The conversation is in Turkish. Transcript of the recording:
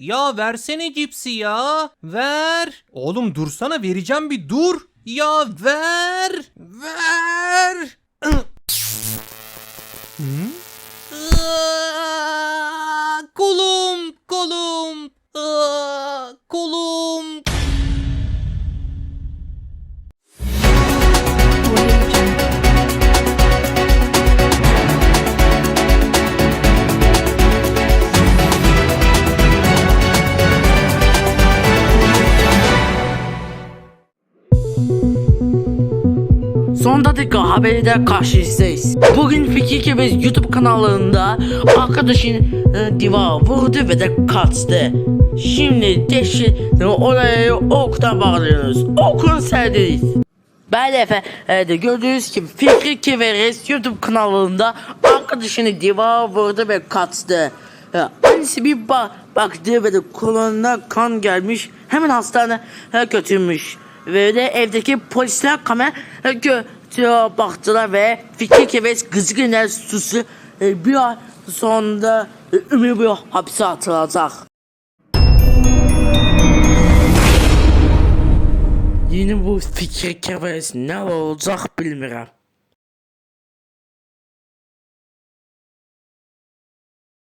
Ya versene cipsi ya. Ver. Oğlum dursana vereceğim bir dur. Ya ver. Ver. Son dakika haberiyle karşınızdayız. Bugün Fikir Kebez YouTube kanalında arkadaşın e, diva vurdu ve de kaçtı. Şimdi deşi oraya okta bağlıyoruz. Okun serdeyiz. Ben Efe e, gördüğünüz gibi Fikri Keveres YouTube kanalında arkadaşını diva vurdu ve kaçtı. E, Annesi bir ba baktı ve de koluna kan gelmiş. Hemen hastane e, götürmüş. De evdeki polisler kamera götüre baktılar ve Fikri Keveres kızgınlar susu e, bir ay sonunda e, ömür boyu hapse atılacak. Yine bu fikir kevresi ne olacak bilmiyorum.